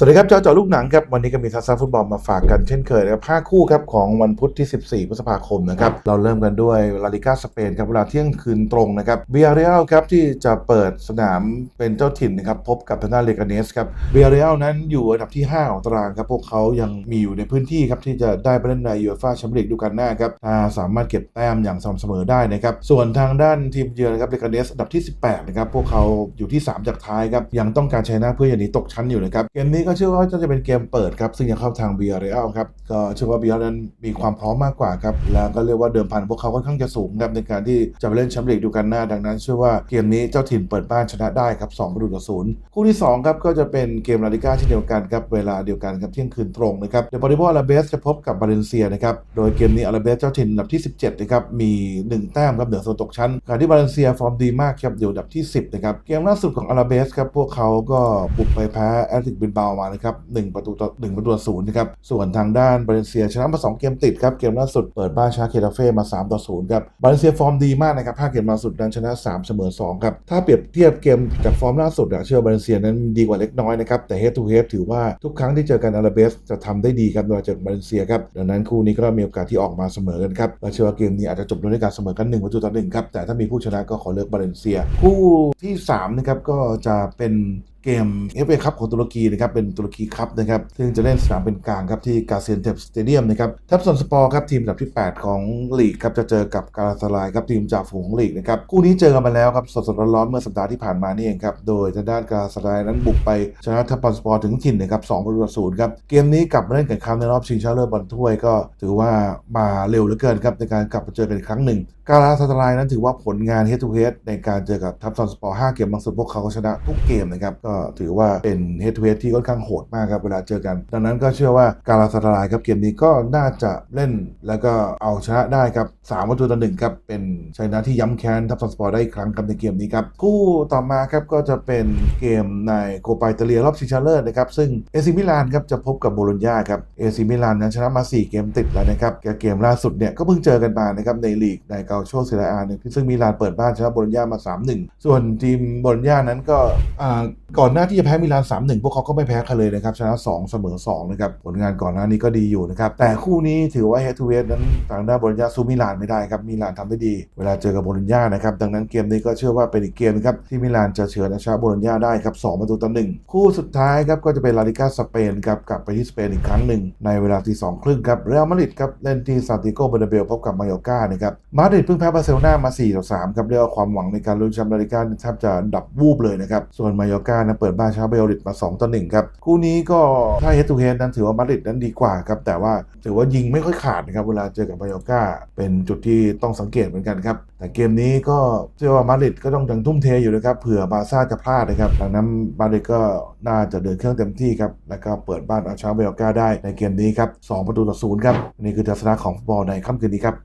สวัสดีครับเจ้าเจาลูกหนังครับวันนี้ก็มีทัศนฟุตบอลมาฝากกันเช่นเคยนะครับ5คู่ครับของวันพุธที่ 14 พฤษภาคมนะครับเราเริ่มกันด้วยลาลิก้าสเปนครับเวลาเที่ยงคืนตรงนะครับเบียเรียลครับที่จะเปิดสนามเป็นเจ้าถิ่นนะครับพบกับทางด้านเลกาเนสครับเบียเรียลนั้นอยู่อันดับที่ 5 ของตารางครับพวกเขายังมีอยู่ในพื้นที่ครับที่จะได้ไปเล่นในยูฟ่าแชมเปี้ยนลีกดูกันหน้าครับาสามารถเก็บแต้มอย่างสม่ำเสมอได้นะครับส่วนทางด้านทีมเยือนนะครับเลกาเนสอันดับที่ 18นะครับพวกเขาอยู่ที่ 3 จากท้ายครับยังต้องการชนะเพื่ออย่าหนีตกชั้นอยู่นะครับเกมนี้ก็เชื่อว่าจะเป็นเกมเปิดครับ ซึ่งจะเข้าทางเบียร์เรอัลครับ ก็เชื่อว่าเบียร์นั้นมีความพร้อมมากกว่าครับ แล้วก็เรียกว่าเดิมพันพวกเขาค่อนข้างจะสูงครับในการที่จะไปเล่นแชมเปี้ยนลีกดูกันหน้า ดังนั้นเชื่อว่าเกมนี้เจ้าถิ่นเปิดบ้านชนะได้ครับ2ประตูต่อศูนย์คู่ที่2ครับก็จะเป็นเกมลาลิก้าเช่นเดียวกันครับเวลาเดียวกันครับเที่ยงคืนตรงนะครับเดปอริโบอาราเบสจะพบกับบาเลนเซียนะครับโดยเกมนี้อาราเบสเจ้าถิ่นอันดับที่ 17นะครับมี1แต้มครับเหนือโซนตกชั้นขณะที่บาเลนเซียฟอร์มดีมากครับอยู่อันดับที่ 10นะครับเกมล่าสุดของอาราเบสครับพวกเขาก็บุกไปแพ้แอตติกบินเบามานะครับ1ประตูต่อ1ประตูศูนย์นะครับส่วนทางด้านบาเลนเซียชนะมา 2 เกมติดครับเกมล่าสุดเปิดบ้านชนะเคตาเฟ่มา3ต่อ0ครับบาเลนเซียฟอร์มดีมากนะครับ5เกมล่าสุดนั้นชนะ 3 เสมอ2ครับถ้าเปรียบเทียบเกมจากฟอร์มล่าสุดอะเชื่อบาเลนเซียนั้นดีกว่าเล็กน้อยนะครับแต่ head to head ถือว่าทุกครั้งที่เจอกันอาราเบสจะทำได้ดีครับโดยเจอบาเลนเซียครับดังนั้นคู่นี้ก็มีโอกาสที่ออกมาเสมอกันครับและเชื่อว่าเกมนี้อาจจะจบด้วยการเสมอกัน1ประตูต่อ1ครับแต่ถ้ามีผู้ชนะก็ขอเลือกบาเลนเซีย คู่ที่3นะครับก็จะเป็นเกม FA คัพของตุรกีนะครับเป็นตุรกีคัพนะครับซึ่งจะเล่นสนามเป็นกลางครับที่กาเซียนเทปสเตเดียมนะครับทัพซอนสปอร์ครับทีมอันดับที่ 8 ของลีกครับจะเจอกับกาลาสลายครับทีมจากฝูงของลีกนะครับคู่นี้เจอกันมาแล้วครับสดๆร้อนๆเมื่อสัปดาห์ที่ผ่านมานี่เองครับโดยทางด้านกาลาสลายนั้นบุกไปชนะทัพซอนสปอร์ถึงถิ่นนะครับ2ประตูต่อศูนย์ครับเกมนี้กลับมาเล่นกันครั้งในรอบชิงชนะเลิศบอลถ้วยก็ถือว่ามาเร็วเหลือเกินครับในการกลับมาเจอกันอีกครั้งหนึ่งกาลาสตรายนั้นถือว่าผลงาน head to head ในการเจอกับทัพซอนสปอร์5เกมบางสุดพวกเขาก็ชนะทุกเกมนะครับก็็ถือว่าเป็น head to head ที่ค่อนข้างโหดมากครับ เวลาเจอกัน ดังนั้นก็เชื่อว่ากาลาสตรายครับเกมนี้ก็น่าจะเล่นแล้วก็เอาชนะได้ครับ3ประตูต่อหนึ่งครับ เป็นชัยนะที่ย้ำแค้นทัพซอนสปอร์ได้อีกครั้งครับในเกมนี้ครับ คู่ต่อมาครับก็จะเป็นเกมในโคปาอิตาเลียรอบชิงชนะเลิศนะครับซึ่งเอซิมิลานครับจะพบกับโบโลญญาครับเอซิมิลานนั้นชนะมา 4 เกมติดแล้วนะครับเกมล่าสุดเนี่ยก็เพิ่งเจอกันมานะครับในลีกในเกาโชเซเรียอาเนี่ยซึ่งมิลานเปิดบ้านชนะโบโลญญามา 3-1 ส่วนทีมโบโลญญานั้นก็ก่อนหน้าที่จะแพ้มิลาน3-1พวกเขาก็ไม่แพ้ใครเลยนะครับชนะ 2 เสมอ2นะครับผลงานก่อนหน้านี้ก็ดีอยู่นะครับแต่คู่นี้ถือว่าเฮทูเวสนั้นทางด้านโบโลญญาสู้มิลานไม่ได้ครับมิลานทำได้ดี เวลาเจอกับโบโลญญานะครับดังนั้นเกมนี้ก็เชื่อว่าเป็นอีกเกมนะครับที่มิลานจะเฉือนอาชนะโบโลญญาได้ครับ2ประตูต่อ1คู่สุดท้ายครับก็จะเป็นลาลิก้าสเปนครับกลับไปที่สเปนอีกครั้งหนึ่งในเวลาที่สองครึ่งครับเรอัลมาดริดครับเล่นที่ซานติโกเบอร์นาเบลพบกับมาโยอร์กานะครับมาดริดเพิ่งแพ้บาร์เซโลนามา4ต่อ3ครับเรียกว่าความหวังในการลุ้นแชมป์ลาลิก้าแทบจะดับวูบเลยนะครับส่วนมายกานะเปิดบ้านชนะเบลริดมา 2 ต่อ 1 ครับ คู่นี้ก็ถ้าเฮดทูเฮดนั้นถือว่ามาดริดนั้นดีกว่าครับ แต่ว่าถือว่ายิงไม่ค่อยขาดนะครับ เวลาเจอกับมายอร์กาเป็นจุดที่ต้องสังเกตเหมือนกันครับ แต่เกมนี้ก็เชื่อว่ามาดริดก็ต้องยังทุ่มเทอยู่นะครับเผื่อบาร์ซ่าจะพลาดนะครับดังนั้นมาดริดก็น่าจะเดินเครื่องเต็มที่ครับแล้วก็เปิดบ้านเอาชนะเบลกาได้ในเกมนี้ครับ2ประตูต่อศูนย์ครับนี่คือทัศนะของฟุตบอลในค่ำคืนนี้ครับ